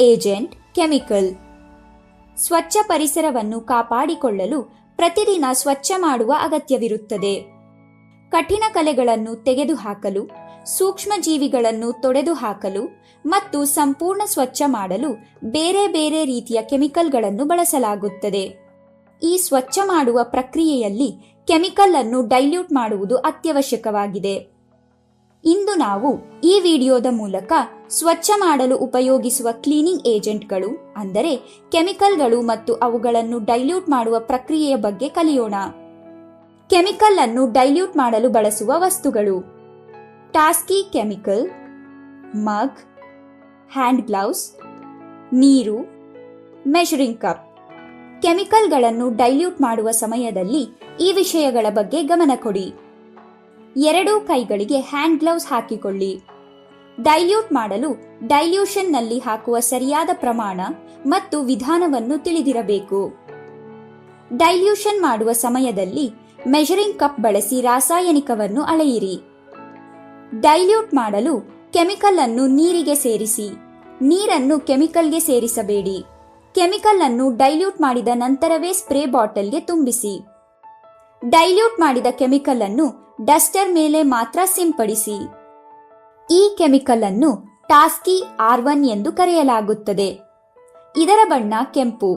Agent, chemical. ಸ್ವಚ್ಛ ಪರಿಸರವನ್ನು ಕಾಪಾಡಿಕೊಳ್ಳಲು ಪ್ರತಿದಿನ ಸ್ವಚ್ಛ ಮಾಡುವ ಅಗತ್ಯವಿರುತ್ತದೆ. ಕಠಿಣ ಕಲೆಗಳನ್ನು ತೆಗೆದುಹಾಕಲು ಸೂಕ್ಷ್ಮ ಜೀವಿಗಳನ್ನು ತೊಡೆದುಹಾಕಲು ಮತ್ತು ಸಂಪೂರ್ಣ ಸ್ವಚ್ಛ ಮಾಡಲು ಬೇರೆ ಬೇರೆ ರೀತಿಯ ಕೆಮಿಕಲ್ಗಳನ್ನು ಬಳಸಲಾಗುತ್ತದೆ. ಈ ಸ್ವಚ್ಛ ಮಾಡುವ ಪ್ರಕ್ರಿಯೆಯಲ್ಲಿ ಕೆಮಿಕಲ್ ಅನ್ನು ಡೈಲ್ಯೂಟ್ ಮಾಡುವುದು ಅತ್ಯವಶ್ಯಕವಾಗಿದೆ. ಇಂದು ನಾವು ಈ ವಿಡಿಯೋದ ಮೂಲಕ ಸ್ವಚ್ಛ ಮಾಡಲು ಉಪಯೋಗಿಸುವ ಕ್ಲೀನಿಂಗ್ ಏಜೆಂಟ್ಗಳು, ಅಂದರೆ ಕೆಮಿಕಲ್ಗಳು ಮತ್ತು ಅವುಗಳನ್ನು ಡೈಲ್ಯೂಟ್ ಮಾಡುವ ಪ್ರಕ್ರಿಯೆಯ ಬಗ್ಗೆ ಕಲಿಯೋಣ. ಕೆಮಿಕಲ್ ಅನ್ನು ಡೈಲ್ಯೂಟ್ ಮಾಡಲು ಬಳಸುವ ವಸ್ತುಗಳು. Taski chemical, mug, hand gloves, ನೀರು, ಮೆಷರಿಂಗ್ ಕಪ್. ಕೆಮಿಕಲ್ಗಳನ್ನು ಡೈಲ್ಯೂಟ್ ಮಾಡುವ ಸಮಯದಲ್ಲಿ ಈ ವಿಷಯಗಳ ಬಗ್ಗೆ ಗಮನ ಕೊಡಿ. ಎರಡೂ ಕೈಗಳಿಗೆ ಹ್ಯಾಂಡ್ ಗ್ಲೌಸ್ ಹಾಕಿಕೊಳ್ಳಿ. ಡೈಲ್ಯೂಟ್ ಮಾಡಲು ಡೈಲ್ಯೂಷನ್ನಲ್ಲಿ ಹಾಕುವ ಸರಿಯಾದ ಪ್ರಮಾಣ ಮತ್ತು ವಿಧಾನವನ್ನು ತಿಳಿದಿರಬೇಕು. ಡೈಲ್ಯೂಷನ್ ಮಾಡುವ ಸಮಯದಲ್ಲಿ ಮೆಷರಿಂಗ್ ಕಪ್ ಬಳಸಿ ರಾಸಾಯನಿಕವನ್ನು ಅಳೆಯಿರಿ. ಡೈಲ್ಯೂಟ್ ಮಾಡಲು ಕೆಮಿಕಲ್ ಅನ್ನು ನೀರಿಗೆ ಸೇರಿಸಿ. ನೀರನ್ನು ಕೆಮಿಕಲ್ಗೆ ಸೇರಿಸಬೇಡಿ. ಕೆಮಿಕಲ್ ಅನ್ನು ಡೈಲ್ಯೂಟ್ ಮಾಡಿದ ನಂತರವೇ ಸ್ಪ್ರೇ ಬಾಟಲ್ಗೆ ತುಂಬಿಸಿ. ಡೈಲ್ಯೂಟ್ ಮಾಡಿದ ಕೆಮಿಕಲ್ ಅನ್ನು ಡಸ್ಟರ್ ಮೇಲೆ ಮಾತ್ರ ಸಿಂಪಡಿಸಿ. ಈ ಕೆಮಿಕಲ್ ಅನ್ನು ಟಾಸ್ಕಿ ಆರ್ ಒನ್ ಎಂದು ಕರೆಯಲಾಗುತ್ತದೆ. ಇದರ ಬಣ್ಣ ಕೆಂಪು.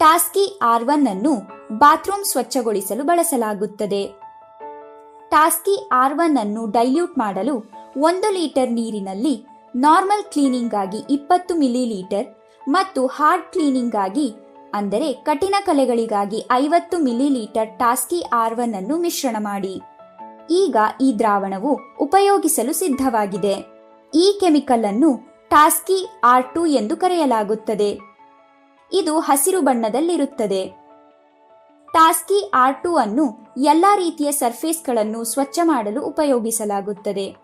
ಟಾಸ್ಕಿ ಆರ್ ಒನ್ ಅನ್ನು ಬಾತ್ರೂಮ್ ಸ್ವಚ್ಛಗೊಳಿಸಲು ಬಳಸಲಾಗುತ್ತದೆ. ಟಾಸ್ಕಿ ಆರ್ ಅನ್ನು ಡೈಲ್ಯೂಟ್ ಮಾಡಲು ಒಂದು ಲೀಟರ್ ನೀರಿನಲ್ಲಿ ನಾರ್ಮಲ್ ಕ್ಲೀನಿಂಗ್ ಆಗಿ ಇಪ್ಪತ್ತು ಮಿಲಿ ಲೀಟರ್ ಮತ್ತು ಹಾರ್ಡ್ ಕ್ಲೀನಿಂಗ್ ಆಗಿ, ಅಂದರೆ ಕಠಿಣ ಕಲೆಗಳಿಗಾಗಿ ಐವತ್ತು ಮಿಲಿ ಲೀಟರ್ ಟಾಸ್ಕಿ ಆರ್ ಅನ್ನು ಮಿಶ್ರಣ ಮಾಡಿ. ಈಗ ಈ ದ್ರಾವಣವು ಉಪಯೋಗಿಸಲು ಸಿದ್ಧವಾಗಿದೆ. ಈ ಕೆಮಿಕಲ್ ಅನ್ನು ಟಾಸ್ಕಿ ಆರ್ ಎಂದು ಕರೆಯಲಾಗುತ್ತದೆ. ಇದು ಹಸಿರು ಬಣ್ಣದಲ್ಲಿರುತ್ತದೆ. ಟಾಸ್ಕಿ ಆರ್ ಅನ್ನು ಎಲ್ಲಾ ರೀತಿಯ ಸರ್ಫೇಸ್ಗಳನ್ನು ಸ್ವಚ್ಛ ಮಾಡಲು ಉಪಯೋಗಿಸಲಾಗುತ್ತದೆ.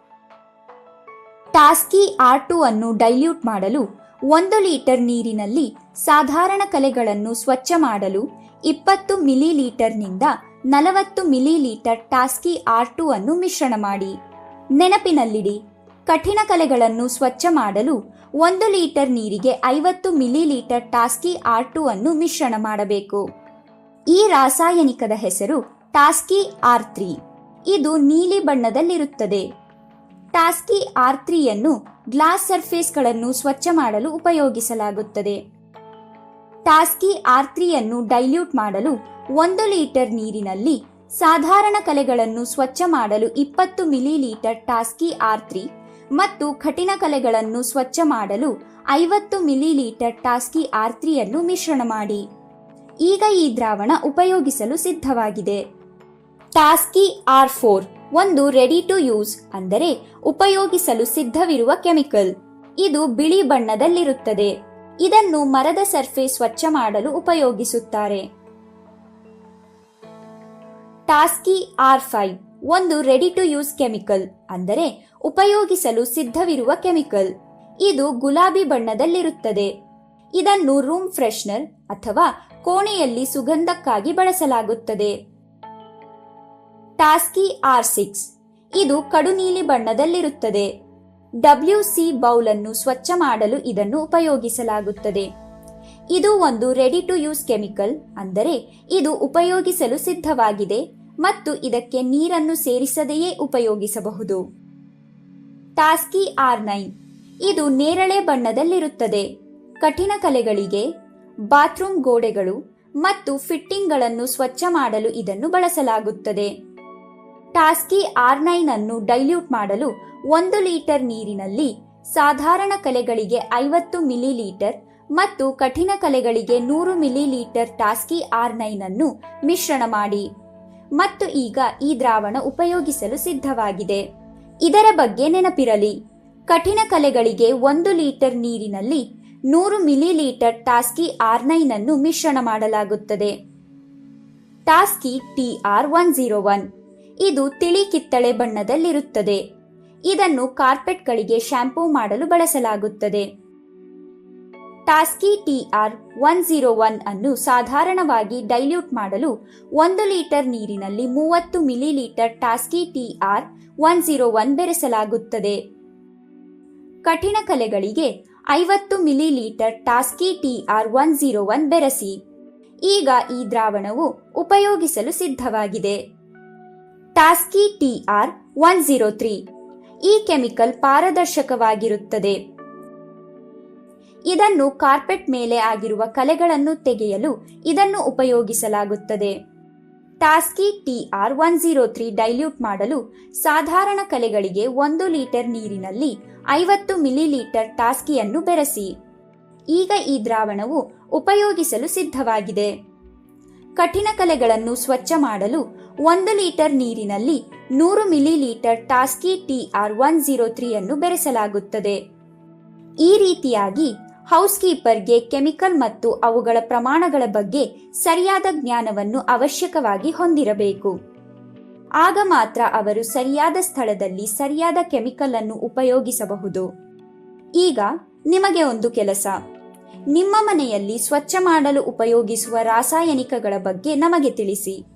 ಟಾಸ್ಕಿ ಆರ್ ಅನ್ನು ಡೈಲ್ಯೂಟ್ ಮಾಡಲು ಒಂದು ಲೀಟರ್ ನೀರಿನಲ್ಲಿ ಸಾಧಾರಣ ಕಲೆಗಳನ್ನು ಸ್ವಚ್ಛ ಮಾಡಲು ಇಪ್ಪತ್ತು ಮಿಲಿ ಲೀಟರ್ನಿಂದ ನಲವತ್ತು millilitre Taski R two ಅನ್ನು ಮಿಶ್ರಣ ಮಾಡಿ. ನೆನಪಿನಲ್ಲಿಡಿ, ಕಠಿಣ ಕಲೆಗಳನ್ನು ಸ್ವಚ್ಛ ಮಾಡಲು ಒಂದು ಲೀಟರ್ ನೀರಿಗೆ ಐವತ್ತು millilitre Taski R two ಅನ್ನು ಮಿಶ್ರಣ ಮಾಡಬೇಕು. ಈ ರಾಸಾಯನಿಕದ ಹೆಸರು ಟಾಸ್ಕಿ ಆರ್ ತ್ರೀ ಇದು ನೀಲಿ ಬಣ್ಣದಲ್ಲಿರುತ್ತದೆ. ಟಾಸ್ಕಿ ಆರ್ ತ್ರೀಯನ್ನು ಗ್ಲಾಸ್ ಸರ್ಫೇಸ್ಗಳನ್ನು ಸ್ವಚ್ಛ ಮಾಡಲು ಉಪಯೋಗಿಸಲಾಗುತ್ತದೆ. ಟಾಸ್ಕಿ ಆರ್ ತ್ರೀಯನ್ನು ಡೈಲ್ಯೂಟ್ ಮಾಡಲು ಒಂದು ಲೀಟರ್ ನೀರಿನಲ್ಲಿ ಸಾಧಾರಣ ಕಲೆಗಳನ್ನು ಸ್ವಚ್ಛ ಮಾಡಲು ಇಪ್ಪತ್ತು millilitre Taski R three ಮತ್ತು ಕಠಿಣ ಕಲೆಗಳನ್ನು ಸ್ವಚ್ಛ ಮಾಡಲು ಐವತ್ತು ಮಿಲಿ ಲೀಟರ್ ಟಾಸ್ಕಿ ಆರ್ ತ್ರೀಯನ್ನು ಮಿಶ್ರಣ ಮಾಡಿ. ಈಗ ಈ ದ್ರಾವಣ ಉಪಯೋಗಿಸಲು ಸಿದ್ಧವಾಗಿದೆ. ಟಾಸ್ಕಿ ಆರ್ ಫೋರ್ ಒಂದು ರೆಡಿ ಟು ಯೂಸ್ ಅಂದರೆ ಉಪಯೋಗಿಸಲು ಸಿದ್ಧವಿರುವ ಕೆಮಿಕಲ್. ಇದು ಬಿಳಿ ಬಣ್ಣದಲ್ಲಿರುತ್ತದೆ. ಇದನ್ನು ಮರದ ಸರ್ಫೇಸ್ ಸ್ವಚ್ಛ ಮಾಡಲು ಉಪಯೋಗಿಸುತ್ತಾರೆ. ಟಾಸ್ಕಿ ಆರ್ ಫೈವ್, ಒಂದು ರೆಡಿ ಟು ಯೂಸ್ ಕೆಮಿಕಲ್, ಅಂದರೆ ಉಪಯೋಗಿಸಲು ಸಿದ್ಧವಿರುವ ಕೆಮಿಕಲ್. ಇದು ಗುಲಾಬಿ ಬಣ್ಣದಲ್ಲಿರುತ್ತದೆ. ಇದನ್ನು ರೂಮ್ ಫ್ರೆಶ್ನರ್ ಅಥವಾ ಕೋಣೆಯಲ್ಲಿ ಸುಗಂಧಕ್ಕಾಗಿ ಬಳಸಲಾಗುತ್ತದೆ. ಟಾಸ್ಕಿ ಆರ್ ಸಿಕ್ಸ್, ಇದು ಕಡು ನೀಲಿ ಬಣ್ಣದಲ್ಲಿರುತ್ತದೆ. ಡಬ್ಲ್ಯೂ ಸಿ ಬೌಲ್ ಅನ್ನು ಸ್ವಚ್ಛ ಮಾಡಲು ಇದನ್ನು ಉಪಯೋಗಿಸಲಾಗುತ್ತದೆ. ಇದು ಒಂದು ರೆಡಿ ಟು ಯೂಸ್ ಕೆಮಿಕಲ್ ಅಂದರೆ ಇದು ಉಪಯೋಗಿಸಲು ಸಿದ್ಧವಾಗಿದೆ ಮತ್ತು ಇದಕ್ಕೆ ನೀರನ್ನು ಸೇರಿಸದೆಯೇ ಉಪಯೋಗಿಸಬಹುದು. ಟಾಸ್ಕಿ ಆರ್ ನೈನ್ ಇದು ನೇರಳೆ ಬಣ್ಣದಲ್ಲಿರುತ್ತದೆ. ಕಠಿಣ ಕಲೆಗಳಿಗೆ ಬಾತ್ರೂಮ್ ಗೋಡೆಗಳು ಮತ್ತು ಫಿಟ್ಟಿಂಗ್ಗಳನ್ನು ಸ್ವಚ್ಛ ಮಾಡಲು ಇದನ್ನು ಬಳಸಲಾಗುತ್ತದೆ. ಟಾಸ್ಕಿ ಆರ್ ನೈನ್ ಅನ್ನು ಡೈಲ್ಯೂಟ್ ಮಾಡಲು ಒಂದು ಲೀಟರ್ ನೀರಿನಲ್ಲಿ ಸಾಧಾರಣ ಕಲೆಗಳಿಗೆ ಐವತ್ತು ಮಿಲಿ ಲೀಟರ್ ಮತ್ತು ಕಠಿಣ ಕಲೆಗಳಿಗೆ ನೂರು millilitre Taski R nine ಅನ್ನು ಮಿಶ್ರಣ ಮಾಡಿ. ಮತ್ತು ಈಗ ಈ ದ್ರಾವಣ ಉಪಯೋಗಿಸಲು ಸಿದ್ಧವಾಗಿದೆ. ಇದರ ಬಗ್ಗೆ ನೆನಪಿರಲಿ. ಕಠಿಣ ಕಲೆಗಳಿಗೆ ಒಂದು ಲೀಟರ್ ನೀರಿನಲ್ಲಿ ನೂರು millilitre Taski R nine ಅನ್ನು ಮಿಶ್ರಣ ಮಾಡಲಾಗುತ್ತದೆ. Taski T R one zero one. ಇದು ತಿಳಿ ಕಿತ್ತಳೆ ಬಣ್ಣದಲ್ಲಿರುತ್ತದೆ. ಇದನ್ನು ಕಾರ್ಪೆಟ್ಗಳಿಗೆ ಶ್ಯಾಂಪೂ ಮಾಡಲು ಬಳಸಲಾಗುತ್ತದೆ. Taski T R one zero one ಅನ್ನು ಸಾಧಾರಣವಾಗಿ ಡೈಲ್ಯೂಟ್ ಮಾಡಲು ಒಂದು ಲೀಟರ್ ನೀರಿನಲ್ಲಿ ಮೂವತ್ತು millilitre Taski T R one zero one ಬೆರೆಸಲಾಗುತ್ತದೆ. ಕಠಿಣ ಕಲೆಗಳಿಗೆ ಐವತ್ತು millilitre Taski T R one zero one ಬೆರೆಸಿ. ಈಗ ಈ ದ್ರಾವಣವು ಉಪಯೋಗಿಸಲು ಸಿದ್ಧವಾಗಿದೆ. Taski T R one zero three. ಈ ಕೆಮಿಕಲ್ ಪಾರದರ್ಶಕವಾಗಿರುತ್ತದೆ. ಇದನ್ನು ಕಾರ್ಪೆಟ್ ಮೇಲೆ ಆಗಿರುವ ಕಲೆಗಳನ್ನು ತೆಗೆಯಲು ಇದನ್ನು ಉಪಯೋಗಿಸಲಾಗುತ್ತದೆ. Taski T R one zero three dilute ಮಾಡಲು ಸಾಧಾರಣ ಕಲೆಗಳಿಗೆ ಒಂದು ಲೀಟರ್ ನೀರಿನಲ್ಲಿ ಐವತ್ತು ಮಿಲಿಲೀಟರ್ ಟಾಸ್ಕಿಯನ್ನು ಬೆರೆಸಿ. ಈಗ ಈ ದ್ರಾವಣವು ಉಪಯೋಗಿಸಲು ಸಿದ್ಧವಾಗಿದೆ. ಕಠಿಣ ಕಲೆಗಳನ್ನು ಸ್ವಚ್ಛ ಮಾಡಲು ಒಂದು ಲೀಟರ್ ನೀರಿನಲ್ಲಿ ನೂರು millilitre Taski T R one zero three ಅನ್ನು ಬೆರೆಸಲಾಗುತ್ತದೆ. ಈ ರೀತಿಯಾಗಿ ಹೌಸ್ ಕೀಪರ್ಗೆ ಕೆಮಿಕಲ್ ಮತ್ತು ಅವುಗಳ ಪ್ರಮಾಣಗಳ ಬಗ್ಗೆ ಸರಿಯಾದ ಜ್ಞಾನವನ್ನು ಅವಶ್ಯಕವಾಗಿ ಹೊಂದಿರಬೇಕು. ಆಗ ಮಾತ್ರ ಅವರು ಸರಿಯಾದ ಸ್ಥಳದಲ್ಲಿ ಸರಿಯಾದ ಕೆಮಿಕಲ್ ಅನ್ನು ಉಪಯೋಗಿಸಬಹುದು. ಈಗ ನಿಮಗೆ ಒಂದು ಕೆಲಸ. ನಿಮ್ಮ ಮನೆಯಲ್ಲಿ ಸ್ವಚ್ಛ ಮಾಡಲು ಉಪಯೋಗಿಸುವ ರಾಸಾಯನಿಕಗಳ ಬಗ್ಗೆ ನಮಗೆ ತಿಳಿಸಿ.